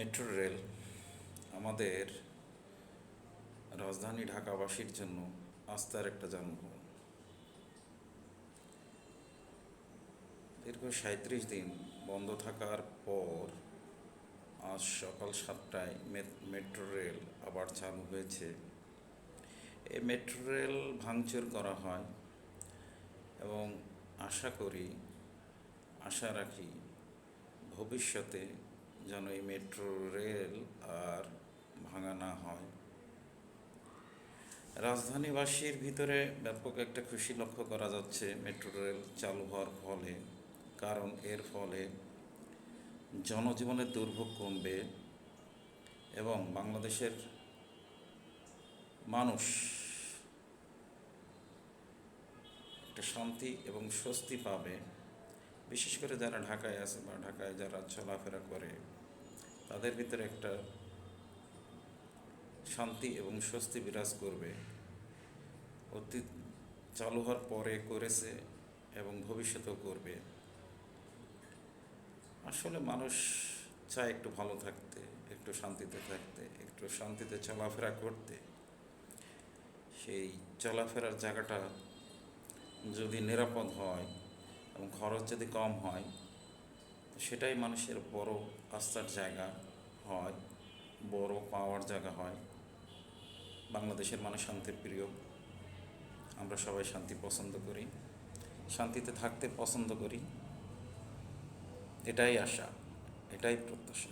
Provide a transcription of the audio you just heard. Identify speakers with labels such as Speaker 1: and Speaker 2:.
Speaker 1: Metro rail আমাদের রাজধানী ঢাকাবাসীর জন্য আস্থার একটা যানবাহন। দীর্ঘ সাঁত্রিশ দিন বন্ধ থাকার পর আজ সকাল সাতটায় মেট্রো রেল আবার চালু হয়েছে। এই মেট্রো রেল ভাঙচুর করা হয় এবং আশা করি, আশা রাখি ভবিষ্যতে যেন এই মেট্রো রেল আর ভাঙা না হয়। রাজধানীবাসীর ভিতরে ব্যাপক একটা খুশি লক্ষ্য করা যাচ্ছে মেট্রো রেল চালু হওয়ার ফলে। কারণ এর ফলে জনজীবনের দুর্ভোগ কমবে এবং বাংলাদেশের মানুষ একটা শান্তি এবং স্বস্তি পাবে। বিশেষ করে যারা ঢাকায় আছে বা ঢাকায় যারা চলাফেরা করে, তাদের ভিতরে একটা শান্তি এবং স্বস্তি বিরাজ করবে। অতীত চালু হওয়ার পরে করেছে এবং ভবিষ্যতেও করবে। আসলে মানুষ চায় একটু ভালো থাকতে, একটু শান্তিতে থাকতে, একটু শান্তিতে চলাফেরা করতে। সেই চলাফেরার জায়গাটা যদি নিরাপদ হয় এবং খরচ যদি কম হয় সেটাই মানুষের বড় আস্থার জায়গা হয়, বড় পাওয়ার জায়গা হয়। বাংলাদেশের মানুষ শান্তির প্রিয়। আমরা সবাই শান্তি পছন্দ করি। শান্তিতে থাকতে পছন্দ করি। এটাই আশা, এটাই প্রত্যাশা।